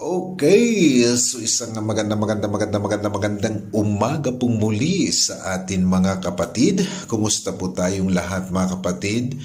Okay, so isang maganda maganda maganda maganda magandang umaga pong muli sa atin mga kapatid. Kumusta po tayong lahat mga kapatid?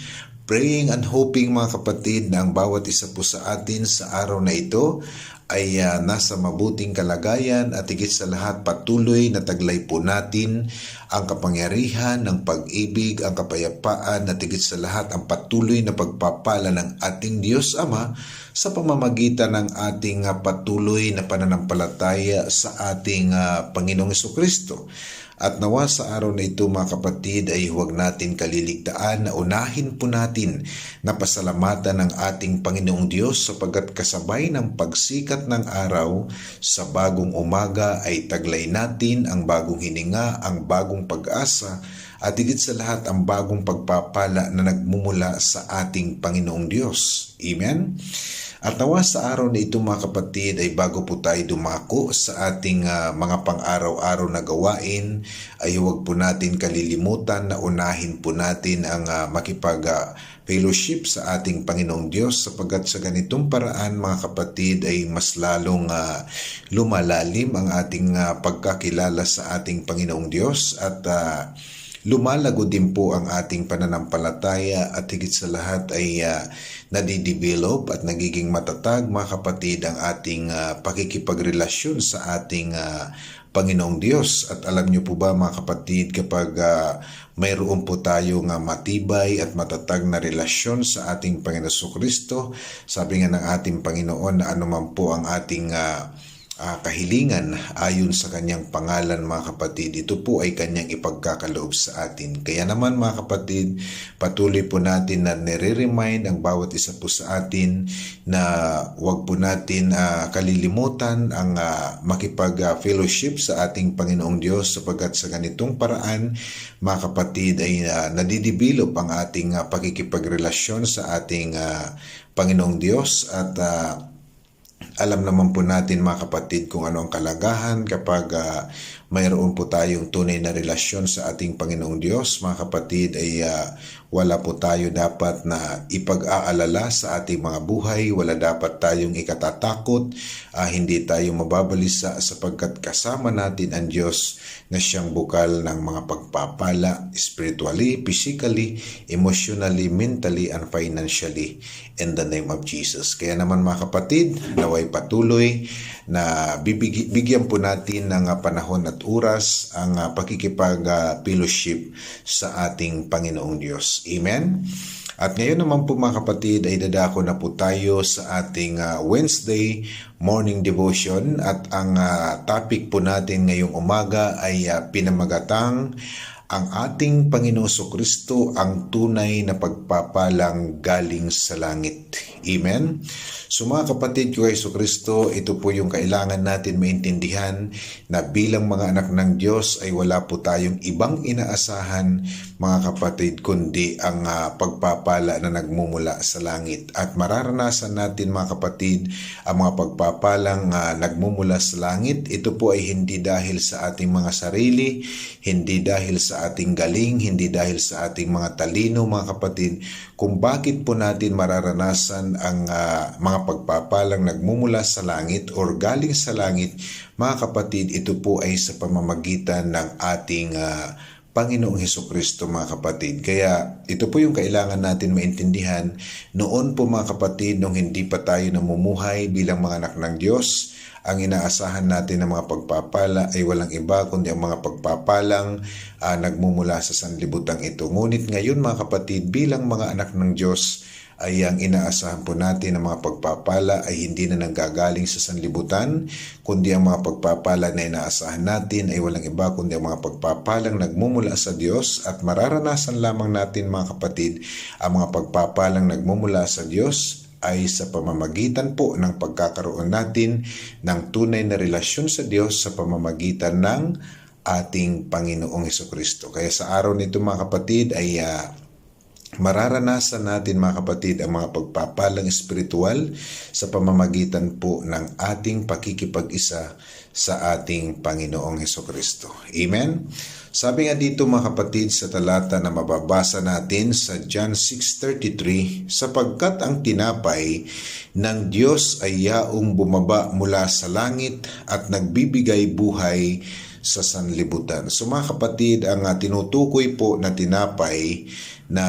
Praying and hoping mga kapatid na ang bawat isa po sa atin sa araw na ito ay ah, nasa mabuting kalagayan at higit sa lahat patuloy na taglay po natin ang kapangyarihan ng pag-ibig, ang kapayapaan at higit sa lahat ang patuloy na pagpapala ng ating Diyos Ama sa pamamagitan ng ating ah, patuloy na pananampalataya sa ating ah, Panginoong Kristo. At nawa sa araw na ito mga kapatid ay huwag natin kaliligtaan na unahin po natin na pasalamatan ng ating Panginoong Diyos sapagkat kasabay ng pagsikat ng araw sa bagong umaga ay taglay natin ang bagong hininga, ang bagong pag-asa at higit sa lahat ang bagong pagpapala na nagmumula sa ating Panginoong Diyos. Amen? At nawa sa araw na ito mga kapatid ay bago po tayo dumako sa ating ah, mga pang-araw-araw na gawain ay huwag po natin kalilimutan na unahin po natin ang ah, makipag ah, fellowship sa ating Panginoong Diyos sapagkat sa ganitong paraan mga kapatid ay mas lalong ah, lumalalim ang ating ah, pagkakilala sa ating Panginoong Diyos at ah, lumalago din po ang ating pananampalataya at higit sa lahat ay uh, nadidevelop at nagiging matatag mga kapatid ang ating uh, pakikipagrelasyon sa ating uh, Panginoong Diyos. At alam niyo po ba mga kapatid kapag uh, mayroon po tayong uh, matibay at matatag na relasyon sa ating Panginoon Kristo, sabi nga ng ating Panginoon na anuman po ang ating uh, ah, kahilingan ayon sa kanyang pangalan mga kapatid. Ito po ay kanyang ipagkakaloob sa atin. Kaya naman mga kapatid, patuloy po natin na nire-remind ang bawat isa po sa atin na wag po natin ah, kalilimutan ang ah, makipag-fellowship sa ating Panginoong Diyos sapagkat sa ganitong paraan mga kapatid ay uh, nadidevelop ang ating ah, pakikipagrelasyon sa ating ah, Panginoong Diyos at ah, alam naman po natin mga kapatid kung ano ang kalagahan kapag ah, mayroon po tayong tunay na relasyon sa ating Panginoong Diyos. Mga kapatid ay ah, wala po tayo dapat na ipag-aalala sa ating mga buhay. Wala dapat tayong ikatatakot. ah, hindi tayo mababalisa sapagkat kasama natin ang Diyos na siyang bukal ng mga pagpapala spiritually, physically, emotionally, mentally, and financially in the name of Jesus. Kaya naman mga kapatid, naway patuloy na bibig- bigyan po natin ng ah, panahon at oras ang uh, pakikipag-fellowship sa ating Panginoong Diyos. Amen? At ngayon naman po mga kapatid ay dadako na po tayo sa ating ah, Wednesday morning devotion at ang ah, topic po natin ngayong umaga ay ah, pinamagatang ang ating Panginoong Kristo ang tunay na pagpapalang galing sa langit. Amen? So mga kapatid ko Yeso Kristo, ito po yung kailangan natin maintindihan na bilang mga anak ng Diyos ay wala po tayong ibang inaasahan mga kapatid kundi ang ah, pagpapala na nagmumula sa langit. At mararanasan natin mga kapatid ang mga pagpapalang ah, nagmumula sa langit. Ito po ay hindi dahil sa ating mga sarili, hindi dahil sa ating galing, hindi dahil sa ating mga talino mga kapatid, kung bakit po natin mararanasan ang ah, mga pagpapalang nagmumula sa langit or galing sa langit, mga kapatid, ito po ay sa pamamagitan ng ating ah, Panginoong Heso Kristo mga kapatid. Kaya ito po yung kailangan natin maintindihan noon po mga kapatid nung hindi pa tayo namumuhay bilang mga anak ng Diyos. Ang inaasahan natin ng mga pagpapala ay walang iba kundi ang mga pagpapalang ah, nagmumula sa sanlibutang ito. Ngunit ngayon mga kapatid bilang mga anak ng Diyos ay ang inaasahan po natin ng mga pagpapala ay hindi na nanggagaling sa sanlibutan, kundi ang mga pagpapala na inaasahan natin ay walang iba kundi ang mga pagpapalang nagmumula sa Diyos at mararanasan lamang natin mga kapatid ang mga pagpapalang nagmumula sa Diyos ay sa pamamagitan po ng pagkakaroon natin ng tunay na relasyon sa Diyos sa pamamagitan ng ating Panginoong Heso Kristo. Kaya sa araw nito mga kapatid ay uh, mararanasan natin mga kapatid ang mga pagpapalang espiritual sa pamamagitan po ng ating pakikipag-isa sa ating Panginoong Heso Kristo. Amen? Sabi nga dito mga kapatid sa talata na mababasa natin sa John 6.33, sapagkat ang tinapay ng Diyos ay yaong bumaba mula sa langit at nagbibigay buhay sa sanlibutan. So mga kapatid, ang uh, tinutukoy po na tinapay na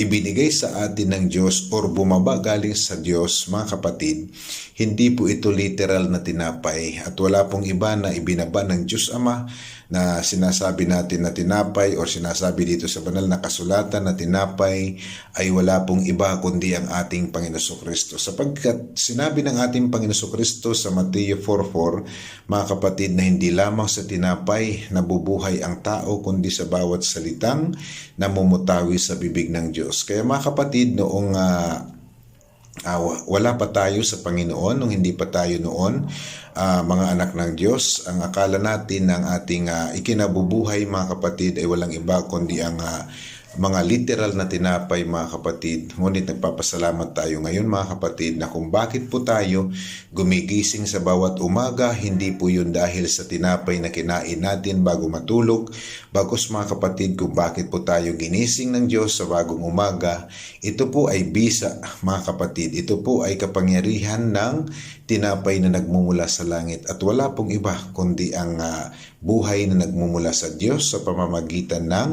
ibinigay sa atin ng Diyos or bumaba galing sa Diyos, mga kapatid, hindi po ito literal na tinapay at wala pong iba na ibinaba ng Diyos Ama na sinasabi natin na tinapay or sinasabi dito sa banal na kasulatan na tinapay ay wala pong iba kundi ang ating Panginoon Kristo. Sapagkat sinabi ng ating Panginoon Kristo sa Mateo 4.4, mga kapatid na hindi lamang sa tinapay nabubuhay ang tao kundi sa bawat salitang namumutawi sa bibig ng Diyos. Kaya mga kapatid, noong uh, uh, wala pa tayo sa Panginoon, nung hindi pa tayo noon, uh, mga anak ng Diyos, ang akala natin ng ating uh, ikinabubuhay mga kapatid ay walang iba kundi ang uh, mga literal na tinapay mga kapatid. Ngunit nagpapasalamat tayo ngayon mga kapatid na kung bakit po tayo gumigising sa bawat umaga, hindi po yun dahil sa tinapay na kinain natin bago matulog. Bagos mga kapatid kung bakit po tayo ginising ng Diyos sa bagong umaga, ito po ay bisa mga kapatid. Ito po ay kapangyarihan ng tinapay na nagmumula sa langit at wala pong iba kundi ang uh, buhay na nagmumula sa Diyos sa pamamagitan ng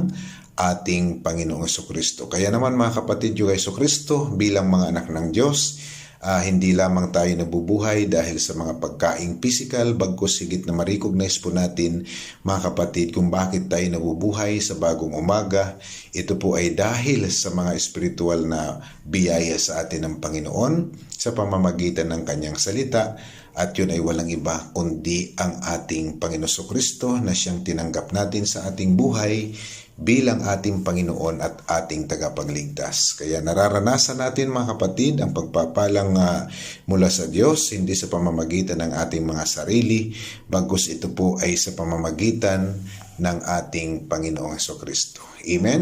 ating Panginoong Kristo. Kaya naman mga kapatid, yung Kristo bilang mga anak ng Diyos, uh, hindi lamang tayo nabubuhay dahil sa mga pagkaing physical, bagkus higit na ma-recognize po natin mga kapatid kung bakit tayo nabubuhay sa bagong umaga. Ito po ay dahil sa mga spiritual na biyaya sa atin ng Panginoon sa pamamagitan ng kanyang salita at yun ay walang iba kundi ang ating Panginoon Kristo na siyang tinanggap natin sa ating buhay bilang ating Panginoon at ating tagapagligtas. Kaya nararanasan natin mga kapatid ang pagpapalang uh, mula sa Diyos, hindi sa pamamagitan ng ating mga sarili, bagkus ito po ay sa pamamagitan ng ating Panginoong Heso Kristo. Amen?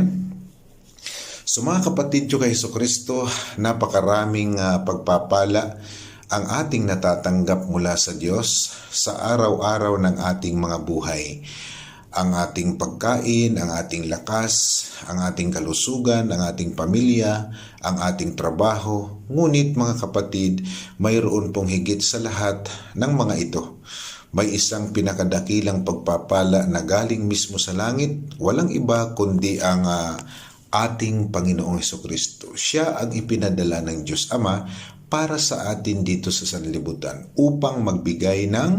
So mga kapatid ko kay Heso Kristo, napakaraming uh, pagpapala ang ating natatanggap mula sa Diyos sa araw-araw ng ating mga buhay ang ating pagkain, ang ating lakas, ang ating kalusugan, ang ating pamilya, ang ating trabaho. Ngunit mga kapatid, mayroon pong higit sa lahat ng mga ito. May isang pinakadakilang pagpapala na galing mismo sa langit, walang iba kundi ang uh, ating Panginoong Heso Kristo. Siya ang ipinadala ng Diyos Ama para sa atin dito sa sanlibutan upang magbigay ng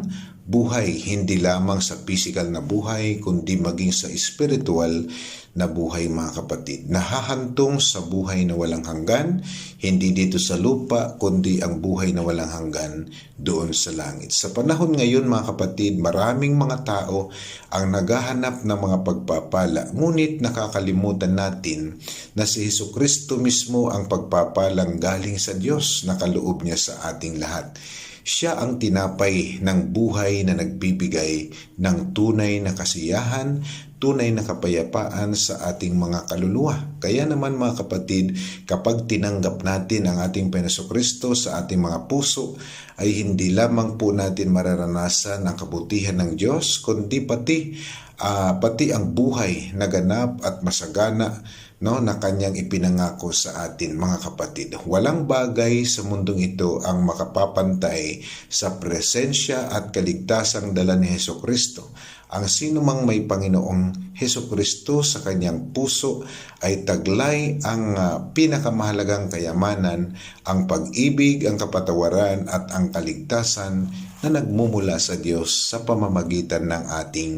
buhay, hindi lamang sa physical na buhay, kundi maging sa spiritual na buhay mga kapatid. Nahahantong sa buhay na walang hanggan, hindi dito sa lupa, kundi ang buhay na walang hanggan doon sa langit. Sa panahon ngayon mga kapatid, maraming mga tao ang naghahanap ng mga pagpapala, ngunit nakakalimutan natin na si Heso Kristo mismo ang pagpapalang galing sa Diyos na kaloob niya sa ating lahat. Siya ang tinapay ng buhay na nagbibigay ng tunay na kasiyahan, tunay na kapayapaan sa ating mga kaluluwa. Kaya naman mga kapatid, kapag tinanggap natin ang ating Peneso Kristo sa ating mga puso, ay hindi lamang po natin mararanasan ang kabutihan ng Diyos, kundi pati, uh, pati ang buhay na ganap at masagana no, na kanyang ipinangako sa atin mga kapatid. Walang bagay sa mundong ito ang makapapantay sa presensya at kaligtasang dala ni Heso Kristo. Ang sino mang may Panginoong Heso Kristo sa kanyang puso ay taglay ang uh, pinakamahalagang kayamanan, ang pag-ibig, ang kapatawaran at ang kaligtasan na nagmumula sa Diyos sa pamamagitan ng ating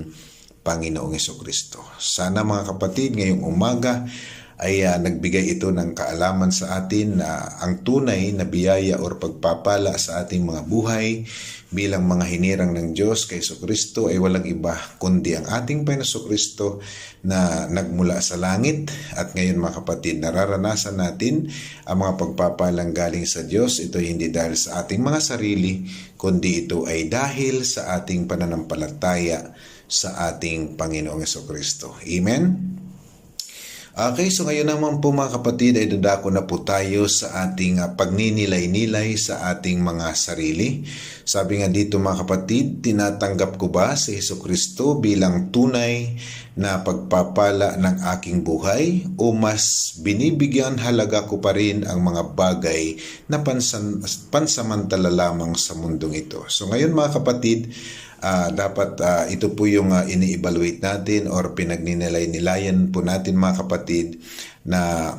Panginoong Yeso Kristo. Sana mga kapatid, ngayong umaga ay uh, nagbigay ito ng kaalaman sa atin na ang tunay na biyaya o pagpapala sa ating mga buhay bilang mga hinirang ng Diyos kay Kristo ay walang iba kundi ang ating Panginoon Kristo na nagmula sa langit. At ngayon mga kapatid nararanasan natin ang mga pagpapalang galing sa Diyos. Ito hindi dahil sa ating mga sarili kundi ito ay dahil sa ating pananampalataya sa ating Panginoong Kristo. Amen? Okay, so ngayon naman po mga kapatid ay dadako na po tayo sa ating ah, pagninilay-nilay sa ating mga sarili. Sabi nga dito mga kapatid, tinatanggap ko ba si Heso Kristo bilang tunay na pagpapala ng aking buhay o mas binibigyan halaga ko pa rin ang mga bagay na pansan, pansamantala lamang sa mundong ito. So ngayon mga kapatid, Ah, dapat ah, ito po yung ah, ini-evaluate natin or pinagninilay-nilayan po natin mga kapatid na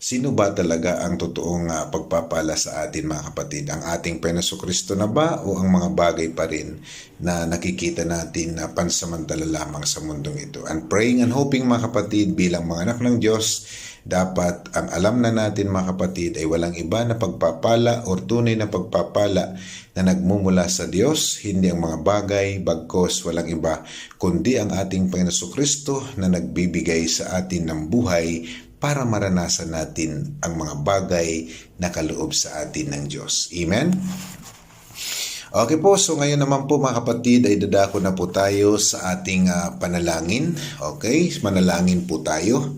sino ba talaga ang totoong ah, pagpapala sa atin mga kapatid? Ang ating Penaso Kristo na ba o ang mga bagay pa rin na nakikita natin na pansamantala lamang sa mundong ito? And praying and hoping mga kapatid bilang mga anak ng Diyos, dapat ang alam na natin mga kapatid ay walang iba na pagpapala or tunay na pagpapala na nagmumula sa Diyos, hindi ang mga bagay, bagkos walang iba, kundi ang ating Panginoon Kristo na nagbibigay sa atin ng buhay para maranasan natin ang mga bagay na kaloob sa atin ng Diyos. Amen? Okay po, so ngayon naman po mga kapatid ay dadako na po tayo sa ating ah, panalangin. Okay, manalangin po tayo.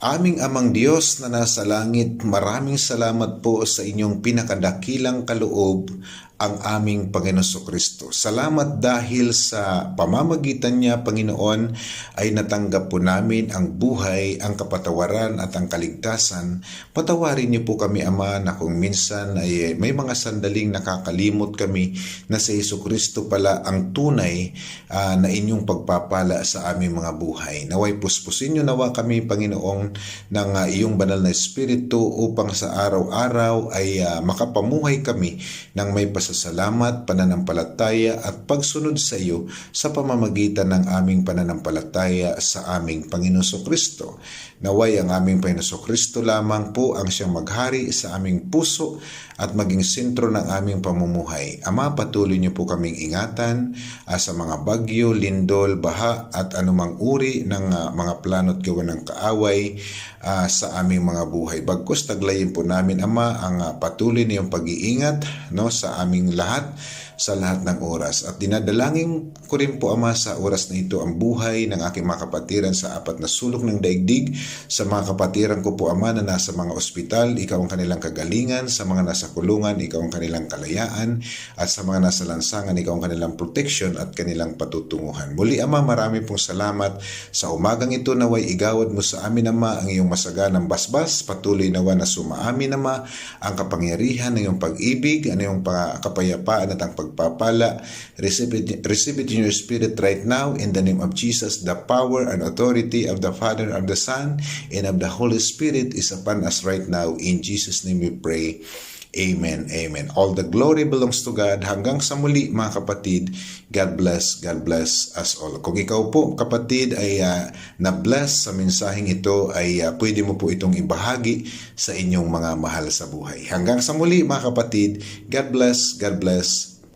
Aming amang Diyos na nasa langit, maraming salamat po sa inyong pinakadakilang kaloob ang aming Panginoon Kristo. Salamat dahil sa pamamagitan niya, Panginoon, ay natanggap po namin ang buhay, ang kapatawaran at ang kaligtasan. Patawarin niyo po kami, Ama, na kung minsan ay may mga sandaling nakakalimot kami na si Yesu Kristo pala ang tunay ah, na inyong pagpapala sa aming mga buhay. Naway puspusin niyo nawa kami, Panginoong, ng ah, iyong banal na Espiritu upang sa araw-araw ay ah, makapamuhay kami ng may pasasalamat, pananampalataya at pagsunod sa iyo sa pamamagitan ng aming pananampalataya sa aming Panginoon Kristo. Naway ang aming Panginoon Kristo lamang po ang siyang maghari sa aming puso at maging sentro ng aming pamumuhay. Ama, patuloy niyo po kaming ingatan ah, sa mga bagyo, lindol, baha at anumang uri ng ah, mga plano at gawa ng kaaway ah, sa aming mga buhay. Bagkus taglayin po namin, Ama, ang ah, patuloy niyong pag-iingat no, sa aming lahat sa lahat ng oras. At dinadalangin ko rin po, Ama, sa oras na ito ang buhay ng aking mga kapatiran sa apat na sulok ng daigdig. Sa mga kapatiran ko po, Ama, na nasa mga ospital, ikaw ang kanilang kagalingan. Sa mga nasa kulungan, ikaw ang kanilang kalayaan. At sa mga nasa lansangan, ikaw ang kanilang protection at kanilang patutunguhan. Muli, Ama, marami pong salamat sa umagang ito naway igawad mo sa amin, Ama, ang iyong masaganang basbas. Patuloy nawa na sumaamin, Ama, ang kapangyarihan ng iyong pag-ibig, ang iyong pa- kapayapaan at ang pagpapala. Receive it, receive it in your spirit right now in the name of Jesus. The power and authority of the Father, of the Son, and of the Holy Spirit is upon us right now. In Jesus' name we pray. Amen, amen. All the glory belongs to God. Hanggang sa muli mga kapatid, God bless, God bless us all. Kung ikaw po kapatid ay ah, na-bless sa mensaheng ito, ay ah, pwede mo po itong ibahagi sa inyong mga mahal sa buhay. Hanggang sa muli mga kapatid, God bless, God bless,